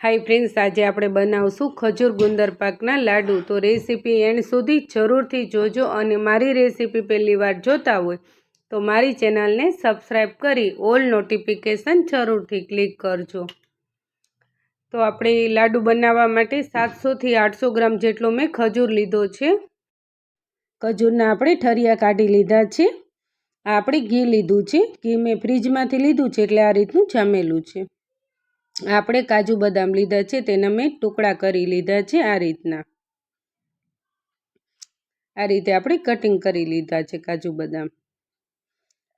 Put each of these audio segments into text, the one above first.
Hi friends, આજે આપણે બનાવશું ખજૂર ગુંદર પાકના લાડુ. તો રેસીપી એન્ડ સુધી જરૂરથી જોજો અને મારી રેસીપી પહેલી વાર જોતા હોય તો મારી ચેનલને સબસ્ક્રાઈબ કરી ઓલ નોટિફિકેશન જરૂરથી ક્લિક કરજો. તો આપણે લાડુ બનાવવા માટે સાતસોથી આઠસો ગ્રામ જેટલો મેં ખજૂર લીધો છે. ખજૂરના આપણે ઠરિયા કાઢી લીધા છે. આપણે ઘી લીધું છે. ઘી મેં ફ્રીજમાંથી લીધું છે એટલે આ રીતનું જામેલું છે. આપણે કાજુ બદામ લીધા છે, તેના મેં ટુકડા કરી લીધા છે આ રીતના. આ રીતે આપણે કટિંગ કરી લીધા છે કાજુ બદામ.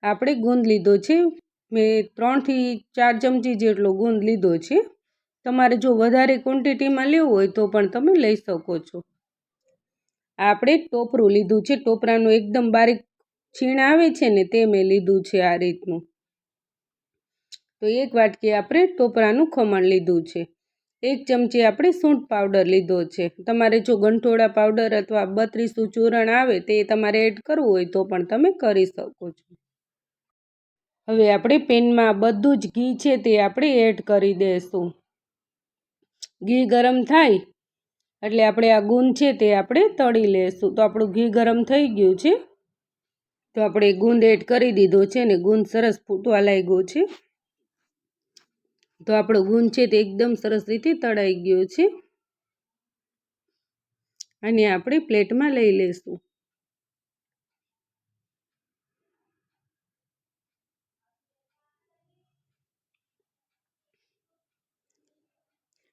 આપણે ગુંદ લીધો છે, મેં ત્રણથી ચાર ચમચી જેટલો ગુંદ લીધો છે. તમારે જો વધારે ક્વોન્ટિટીમાં લેવું હોય તો પણ તમે લઈ શકો છો. આપણે ટોપરું લીધું છે, ટોપરાનું એકદમ બારીક છીણ આવે છે ને તે મેં લીધું છે આ રીતનું. તો એક વાટકી આપણે ટોપરાનું ખમણ લીધું છે. એક ચમચી આપણે સૂંઠ પાવડર લીધો છે. તમારે જો ગંઠોળા પાવડર અથવા બત્રીસું ચૂરણ આવે તે તમારે એડ કરવું હોય તો પણ તમે કરી શકો છો. હવે આપણે પેનમાં બધું જ ઘી છે તે આપણે એડ કરી દઈશું ઘી ગરમ થાય એટલે આપણે આ ગુંદ છે તે આપણે તળી લેશું. તો આપણું ઘી ગરમ થઈ ગયું છે. તો આપણે ગુંદ એડ કરી દીધો છે ને ગુંદ સરસ ફૂટવા લાગ્યો છે. તો આપણો ગુંદ છે તે એકદમ સરસ રીતે તળાઈ ગયો છે. અને આપણે પ્લેટમાં લઈ લઈશું.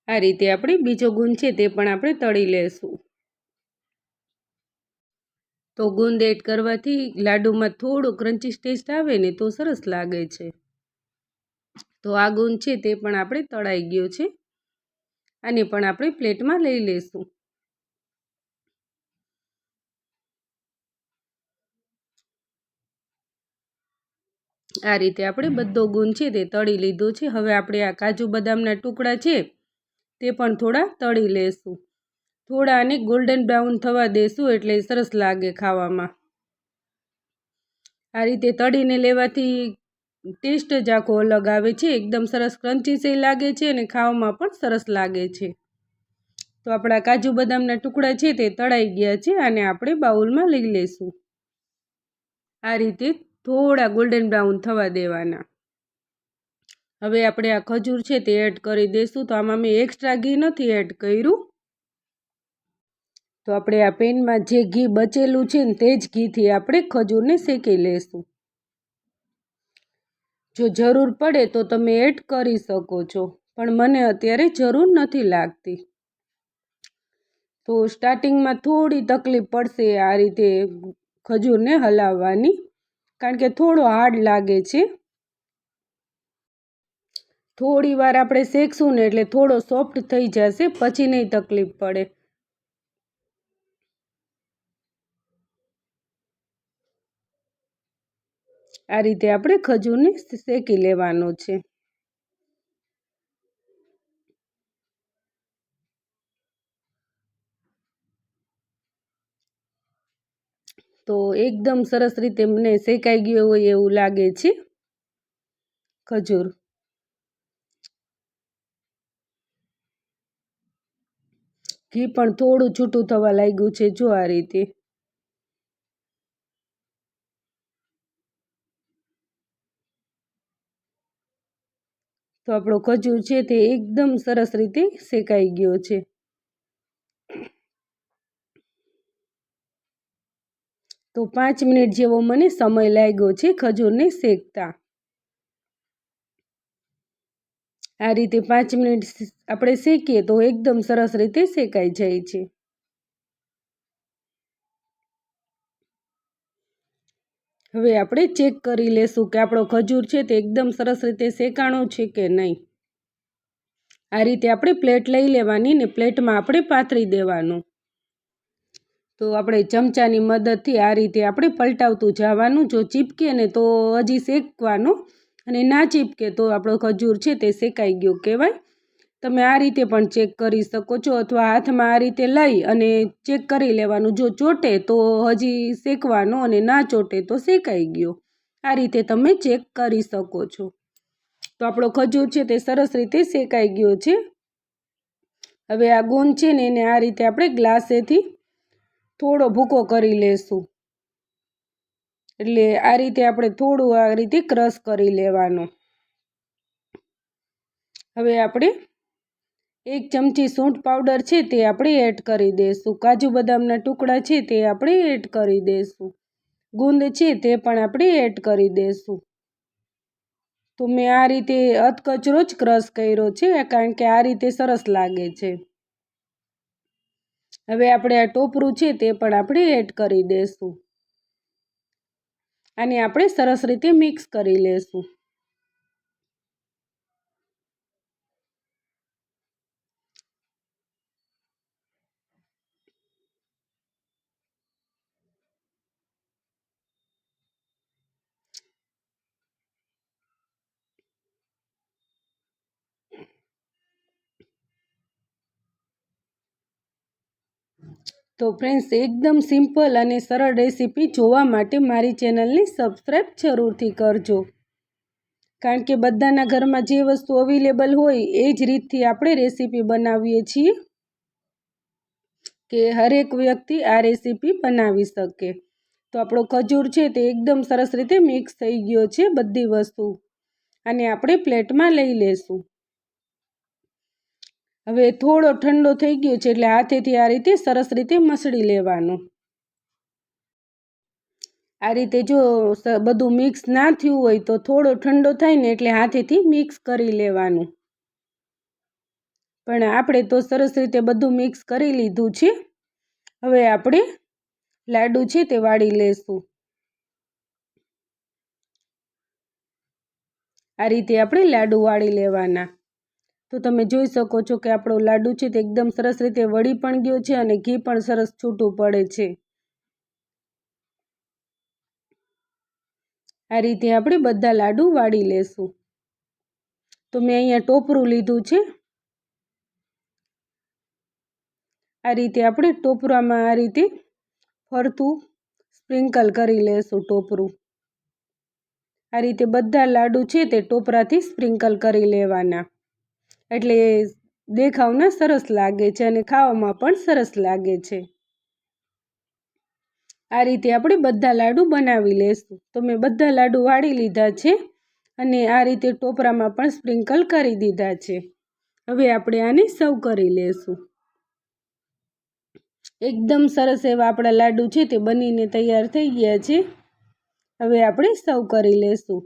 આ રીતે આપણે બીજો ગુંદ છે તે પણ આપણે તળી લેશું તો ગુંદ એડ કરવાથી લાડુમાં થોડો ક્રન્ચી ટેસ્ટ આવે ને તો સરસ લાગે છે. તો આ ગુંદ છે તે પણ આપણે તળાઈ ગયો છે. આને પણ આપણે પ્લેટમાં લઈ લઈશું. આ રીતે આપણે બધો ગુંદ છે તે તળી લીધો છે. હવે આપણે આ કાજુ બદામના ટુકડા છે તે પણ થોડા તળી લેશું થોડા આને ગોલ્ડન બ્રાઉન થવા દેશું એટલે સરસ લાગે ખાવામાં. આ રીતે તળીને લેવાથી ટેસ્ટ જ આખો અલગ આવે છે. એકદમ સરસ ક્રન્ચી સે લાગે છે અને ખાવામાં પણ સરસ લાગે છે. તો આપણા કાજુ બદામના ટુકડા છે તે તળાઈ ગયા છે અને આપણે બાઉલમાં લઈ લઈશું આ રીતે થોડા ગોલ્ડન બ્રાઉન થવા દેવાના. હવે આપણે આ ખજૂર છે તે એડ કરી દઈશું તો આમાં મેં એક્સ્ટ્રા ઘી નથી એડ કર્યું. તો આપણે આ પેનમાં જે ઘી બચેલું છે ને તે જ ઘીથી આપણે ખજૂરને શેકી લઈશું જો જરૂર પડે તો તમે એડ કરી શકો છો, પણ મને અત્યારે જરૂર નથી લાગતી. તો સ્ટાર્ટિંગમાં થોડી તકલીફ પડશે આ રીતે ખજૂરને હલાવવાની, કારણ કે થોડો હાર્ડ લાગે છે. થોડી વાર આપણે શેકશું ને એટલે થોડો સોફ્ટ થઈ જશે, પછી નહીં તકલીફ પડે. આ રીતે આપણે ખજૂરને શેકી લેવાનો છે. તો એકદમ સરસ રીતે મને શેકાઈ ગયો હોય એવું લાગે છે. ખજૂર. ઘી પણ થોડું છૂટું થવા લાગ્યું છે જો આ રીતે. તો આપણો ખજૂર છે તે એકદમ સરસ રીતે શેકાઈ ગયો છે. તો પાંચ મિનિટ જેવો મને સમય લાગ્યો છે ખજૂરને શેકતા. આ રીતે પાંચ મિનિટ આપણે શેકીએ તો એકદમ સરસ રીતે શેકાઈ જાય છે. હવે આપણે ચેક કરી લેશું કે આપણો ખજૂર છે તે એકદમ સરસ રીતે શેકાણો છે કે નહીં. આ રીતે આપણે પ્લેટ લઈ લેવાની ને પ્લેટમાં આપણે પાથરી દેવાનું. તો આપણે ચમચાની મદદથી આ રીતે આપણે પલટાવતું જવાનું, જો ચીપકે ને તો હજી શેકવાનું અને ના ચીપકે તો આપણો ખજૂર છે તે શેકાઈ ગયો કહેવાય. તમે આ રીતે પણ ચેક કરી શકો છો અથવા હાથમાં આ રીતે લઈ અને ચેક કરી લેવાનું. જો ચોટે તો હજી શેકવાનો અને ના ચોટે તો શેકાઈ ગયો. આ રીતે તમે ચેક કરી શકો છો. તો આપણો ખજૂર છે તે સરસ રીતે શેકાઈ ગયો છે. હવે આ ગુંદ છે ને એને આ રીતે આપણે ગ્લાસેથી થોડો ભૂકો કરી લેશું. એટલે આ રીતે આપણે થોડું આ રીતે ક્રશ કરી લેવાનો. હવે આપણે એક ચમચી સૂંઠ પાવડર છે તે આપણે એડ કરી દઈશું. કાજુ બદામના ટુકડા છે તે આપણે એડ કરી દઈશું. ગુંદ છે તે પણ આપણે એડ કરી દઈશું. તો મેં આ રીતે અધકચરો જ ક્રશ કર્યો છે કારણ કે આ રીતે સરસ લાગે છે. હવે આપણે આ ટોપરું છે તે પણ આપણે એડ કરી દઈશું. આને આપણે સરસ રીતે મિક્સ કરી લેશું. તો ફ્રેન્ડ્સ એકદમ સિમ્પલ અને સરળ રેસીપી જોવા માટે મારી ચેનલને સબસ્ક્રાઈબ જરૂરથી કરજો. કારણ કે બધાના ઘરમાં જે વસ્તુ અવેલેબલ હોય, એ જ રીતથી આપણે રેસીપી બનાવીએ છીએ કે હરેક વ્યક્તિ આ રેસીપી બનાવી શકે. તો આપણો ખજૂર છે તે એકદમ સરસ રીતે મિક્સ થઈ ગયો છે બધી વસ્તુ. અને આપણે પ્લેટમાં લઈ લેશું. હવે થોડો ઠંડો થઈ ગયો છે એટલે હાથેથી આ રીતે સરસ રીતે મસળી લેવાનું. આ રીતે જો બધું મિક્સ ના થયું હોય તો થોડો ઠંડો થાય ને એટલે હાથેથી મિક્સ કરી લેવાનું. પણ આપણે તો સરસ રીતે બધું મિક્સ કરી લીધું છે. હવે આપણે લાડુ છે તે વાળી લેશું. આ રીતે આપણે લાડુ વાળી લેવાના. તો તમે જોઈ શકો છો કે આપણો લાડુ છે તે એકદમ સરસ રીતે વળી પણ ગયો છે અને ઘી પણ સરસ છૂટું પડે છે. આ રીતે આપણે બધા લાડુ વાળી લેશું. તો મેં અહીંયા ટોપરું લીધું છે. આ રીતે આપણે ટોપરામાં આ રીતે ફરતું સ્પ્રિંકલ કરી લેશું ટોપરું. આ રીતે બધા લાડુ છે તે ટોપરાથી સ્પ્રિંકલ કરી લેવાના. એટલે દેખાવના સરસ લાગે છે અને ખાવામાં પણ સરસ લાગે છે. આ રીતે આપણે બધા લાડુ બનાવી લઈશું તો મેં બધા લાડુ વાળી લીધા છે અને આ રીતે ટોપરામાં પણ સ્પ્રિંકલ કરી દીધા છે. હવે આપણે આને સર્વ કરી લેશું. એકદમ સરસ એવા આપણા લાડુ છે તે બનીને તૈયાર થઈ ગયા છે. હવે આપણે સર્વ કરી લેશું.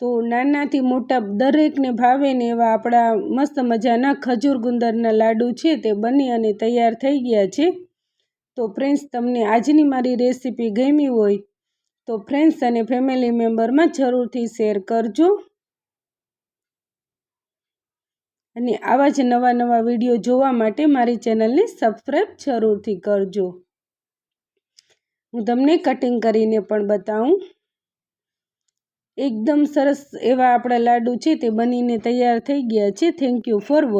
તો નાનાથી મોટા દરેકને ભાવે ને એવા આપણા મસ્ત મજાના ખજૂર ગુંદરના લાડુ છે તે બની અને તૈયાર થઈ ગયા છે. તો ફ્રેન્ડ્સ, તમને આજની મારી રેસીપી ગમી હોય તો ફ્રેન્ડ્સ અને ફેમિલી મેમ્બરમાં જરૂરથી શેર કરજો. અને આવા જ નવા નવા વીડિયો જોવા માટે મારી ચેનલને સબસ્ક્રાઈબ જરૂરથી કરજો. હું તમને કટિંગ કરીને પણ બતાવું. એકદમ સરસ એવા આપણા લાડુ છે તે બનીને તૈયાર થઈ ગયા છે. Thank you for watch